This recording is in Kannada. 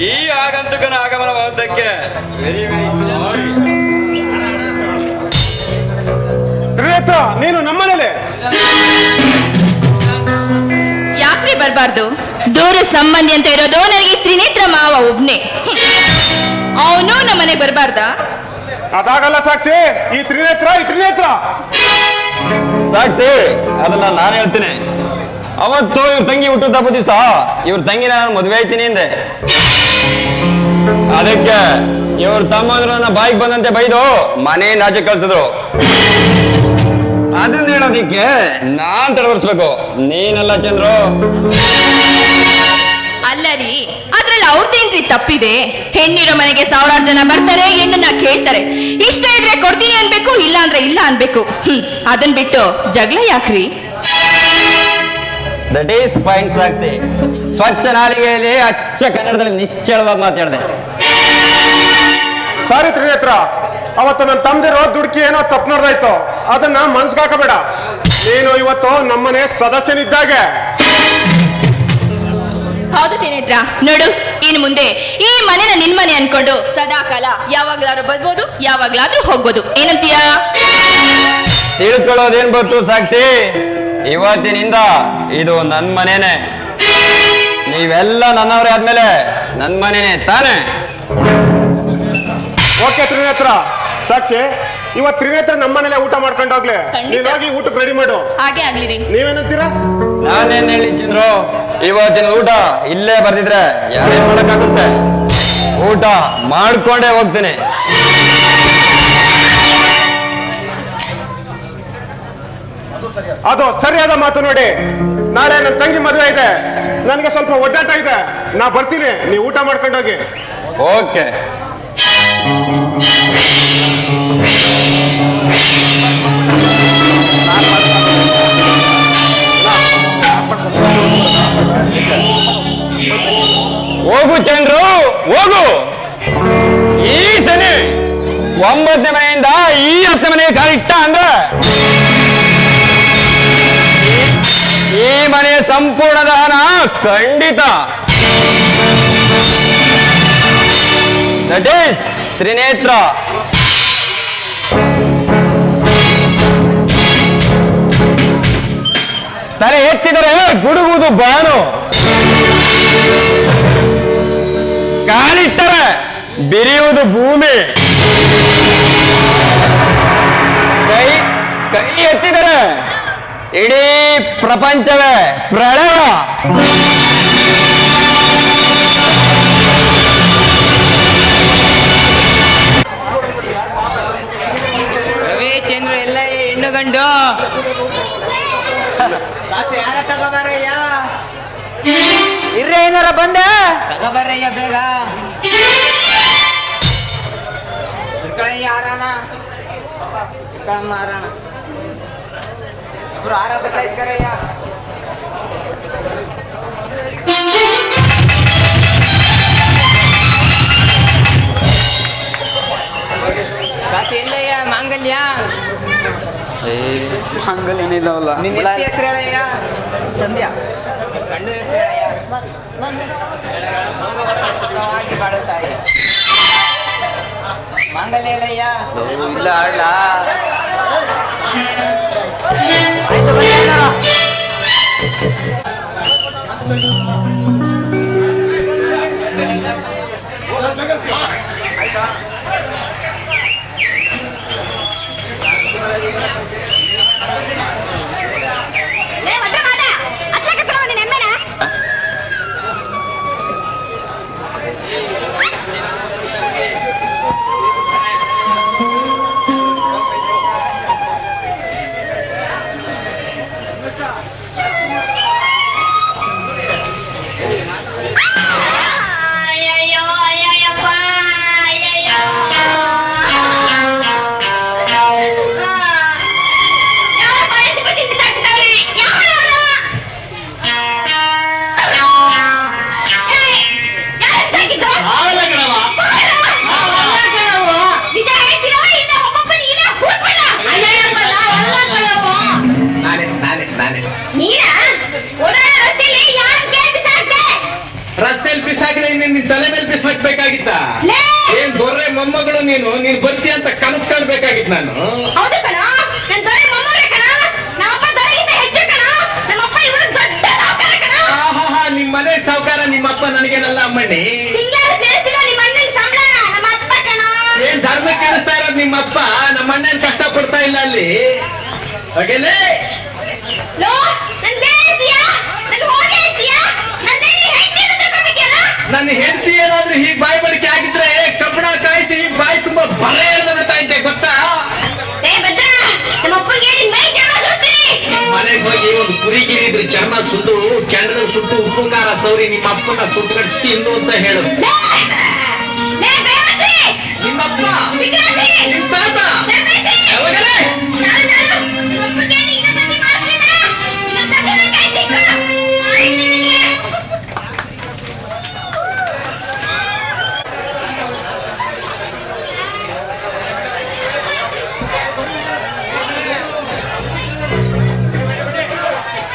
ಈ ಆಗಂತುಕನ ಆಗಮನವಾದಕ್ಕೆ ನೀನು ನಮ್ಮನೇಲೆ. ಯಾಕ್ರಿ ಬರಬಾರ್ದು? ದೂರ ಸಂಬಂಧಿ ಅಂತ ಇರೋದು ನನಗೆ ತ್ರಿನೇತ್ರ ಮಾವ ಒಬ್ನೇ. ಅವನು ನಮ್ಮನೆಗೆ ಬರಬಾರ್ದ? ಅದಾಗಲ್ಲ ಸಾಕ್ಷಿ ಈ ತ್ರಿನೇತ್ರ ಈ ತ್ರಿನೇತ್ರ. ಸಾಕ್ಷಿ ಅದನ್ನ ನಾನು ಹೇಳ್ತೀನಿ. ಅವತ್ತು ಇವ್ರ ತಂಗಿ ಹುಟ್ಟುತ್ತ ಹಬ್ಬದ ದಿವಸ ಇವ್ರ ತಂಗಿನ ನಾನು ಮದುವೆ ಆಯ್ತೀನಿ ಹಿಂದೆ ಅದಕ್ಕೆ ಇವ್ರ ತಮ್ಮಂದ್ರು ನನ್ನ ಬಾಯಿಗೆ ಬಂದಂತೆ ಬೈದು ಮನೆ ಆಚೆ ಕಳ್ಸಿದ್ರು. ಅದನ್ನ ಹೇಳೋದಿಕ್ಕೆ ನಾನ್ ತಡವರ್ಸ್ಬೇಕು. ನೀನಲ್ಲ ಚಂದ್ರು. ಅಲ್ಲ ರೀ, ಅದ್ರಲ್ಲಿ ಅವ್ರದ್ದೇನ್ರಿ ತಪ್ಪಿದೆ? ಹೆಣ್ಣಿರೋ ಮನೆಗೆ ಸಾವಿರಾರು ಜನ ಬರ್ತಾರೆ, ಹೆಣ್ಣನ್ನ ಕೇಳ್ತಾರೆ. ಇಷ್ಟ ಇದ್ರೆ ಕೊಡ್ತೀನಿ ಅನ್ಬೇಕು ಇಲ್ಲ ಅಂದ್ರೆ ಇಲ್ಲ ಅನ್ಬೇಕು. ಹ್ಮ್, ಅದನ್ ಬಿಟ್ಟು ಜಗಳ ಯಾಕ್ರಿ? ದಟ್ ಈಸ್ ಪಾಯಿಂಟ್ ಸಾಕ್ಷಿ ಸ್ವಚ್ಛ ನಾಲಿಗೆಯಲ್ಲಿ ಅಚ್ಚ ಕನ್ನಡದಲ್ಲಿ ನಿಶ್ಚಳವಾಗಿ ಮಾತಾಡಿದೆ ಸಾರಿ ತ್ರಿನೇತ್ರ ಅವತ್ತು ನನ್ನ ತಂದಿರೋ ದುಡ್ಕಿ ಏನೋ ತಪ್ಪು ನೋಡ್ದಾಯ್ತು ಅದನ್ನ ಮನ್ಸ್ಗೆ ಹಾಕಬೇಡ. ನೀನು ಇವತ್ತು ನಮ್ಮನೆ ಸದಸ್ಯನಿದ್ದಾಗೆ. ಹೌದು ತ್ರಿನೇತ್ರ ನೋಡು ಇನ್ ಮುಂದೆ ಈ ಮನೆನ ನಿನ್ ಮನೆ ಅನ್ಕೊಂಡು ಸದಾ ಕಾಲ ಯಾವಾಗ್ಲಾದ್ರೂ ಬರ್ಬೋದು ಯಾವಾಗ್ಲಾದ್ರೂ ಹೋಗ್ಬೋದು. ಏನಂತೀಯ? ತಿಳ್ಕೊಳ್ಳೋದೇನ್ ಬಂತು ಸಾಕ್ಷಿ ಇವತ್ತಿನಿಂದ ಇದು ನನ್ ಮನೇನೆ. ನೀವೆಲ್ಲ ನನ್ನವರೇ ಆದ್ಮೇಲೆ ನನ್ ಮನೇನೆ ತಾನೆ. ಓಕೆ ತ್ರಿನೇತ್ರ ಸಾಕ್ಷಿ ಇವತ್ ತ್ರಿನೇತ್ರ ನಮ್ಮನೇಲೆ ಊಟ ಮಾಡ್ಕೊಂಡು ಹೋಗ್ಲಿ. ಖಂಡಿತ. ನೀನ್ ಹೋಗಿ ಊಟಕ್ಕೆ ರೆಡಿ ಮಾಡು. ಹಾಗೆ ಆಗ್ಲಿ ರೀ. ನೀವೇನಂತೀರಾ ನಾನೇನ್ ಹೇಳಿ ಚಂದ್ರು ಇವತ್ತಿನ ಊಟ ಇಲ್ಲೇ ಬರ್ದಿದ್ರೆ ಯಾರೇನ್ ಮಾಡಕ್ಕಾಗುತ್ತೆ? ಊಟ ಮಾಡ್ಕೊಂಡೇ ಹೋಗ್ತೀನಿ. ಅದು ಸರಿಯಾದ ಮಾತು ನೋಡಿ. ನಾಳೆ ನನ್ನ ತಂಗಿ ಮದುವೆ ಇದೆ. ನನಗೆ ಸ್ವಲ್ಪ ಒಡ್ಡಾಟ ಇದೆ. ನಾ ಬರ್ತೀನಿ. ನೀವು ಊಟ ಮಾಡ್ಕೊಂಡು ಹೋಗಿ. ಓಕೆ. ಹೋಗು ಚಂದ್ರು, ಹೋಗು. ಈ ಶನಿ ಒಂಬತ್ತನೇ ಮನೆಯಿಂದ ಈ ಹತ್ತನೇ ಮನೆಗೆ ಕಾಲಿಟ್ಟ ಅಂದ್ರೆ ಸಂಪೂರ್ಣ ದಹನ ಖಂಡಿತ. ದಟ್ ಈಸ್ ತ್ರಿನೇತ್ರ. ತಲೆ ಎತ್ತಿದರೆ ಗುಡುಗುವುದು ಬಾನು ಕಾಲಿಟ್ಟರೆ ಬಿರಿಯುವುದು ಭೂಮಿ. ಇಡೀ ಪ್ರಪಂಚವೇ ಪ್ರಳಯ. ರವಿ ಚಂದ್ರ ಎಲ್ಲ ಹೆಣ್ಣು ಗಂಡು. ಯಾರ ತಗೋಬಾರಯ್ಯ? ಇರ್ರೆ ಏನಾರ ಬಂದೆ? ತಗೋಬಾರಯ್ಯ ಬೇಗ. ಯಾರಣ ಮಾಂಗಲ್ಯ? ಹೆಸ್ರು ಹೆಸ್ರು ಸಂಧ್ಯಾ. ಗಂಡು ಹೆಸರು ಹೇಳಯ್ಯ? ಸುಖವಾಗಿ ಬಾಳುತ್ತಾಯಿ ಮಾಂಗಲ್ಯ ಇಲ್ಲ ಆಡ್ಲಾ. Ahí toca la ಮೊಮ್ಮಗಳು ನೀನು ನೀನ್ ಬರ್ತಿ ಅಂತ ಕನಸು ಕಾಣ್ಬೇಕಾಗಿತ್ತು ನಾನು. ಹೌದು ಕಣ. ನನ್ ದೊರೆ ಮೊಮ್ಮಗಳೇ ಕಣ. ನಮ್ಮಪ್ಪ ದೊರೆಗಿಂತ ಹೆಚ್ಚು ಕಣ. ನಮ್ಮಪ್ಪ ಇವರು ದೊಡ್ಡ ಸಾವುಕಾರ ಕಣ. ಆಹಾಹಾ, ನಿಮ್ ಮನೆ ಸಾವುಕಾರ ನಿಮ್ಮಪ್ಪ ನನಗೇನಲ್ಲ ಅಮ್ಮಣ್ಣಿ? ತಿಂಗಳ ಸೇರಿಸಿದ ನಿಮ್ಮ ಅಣ್ಣನ ಸಂಬಳ ನಮ್ಮ ಅಪ್ಪ ಕಣ. ಏನ್ ಧರ್ಮ ಕೇಳಿಸ್ತಾ ಇರೋದು ನಿಮ್ಮಪ್ಪ ನಮ್ಮ ಅಣ್ಣನ್ ಕಷ್ಟ ಪಡ್ತಾ ಇಲ್ಲ ಅಲ್ಲಿ. ಹಾಗೇನೆ? ಲೋ ನನ್ ಲೇಸಿಯಾ ನನ್ ಹೋಗಿ ಐತಿಯಾ ನನ್ನೇ ನೀ ಹೆಂಡತಿ ಅಂತ ತಿಳ್ಕೊಬೇಕೇನ? ನನ್ನ ಹೆಂಡತಿ ಏನಾದ್ರೂ ಹೀಗ್ ಬಾಯಿ ಚರ್ಮ ಸುಟ್ಟು ಕೆಂಡದಲ್ಲಿ ಸುಟ್ಟು ಉಪ್ಪು ಖಾರ ಸೌರಿ ನಿಮ್ಮ ಅಪ್ಪನ ಸುಟ್ಟುಗಟ್ಟು ತಿನ್ನು ಅಂತ ಹೇಳು. ಲೇ ಲೇ ಬೇವತಿ ನಿಮ್ಮಪ್ಪ ವಿಕ್ರಾಂತಿ ನಿಮ್ ತಾತ!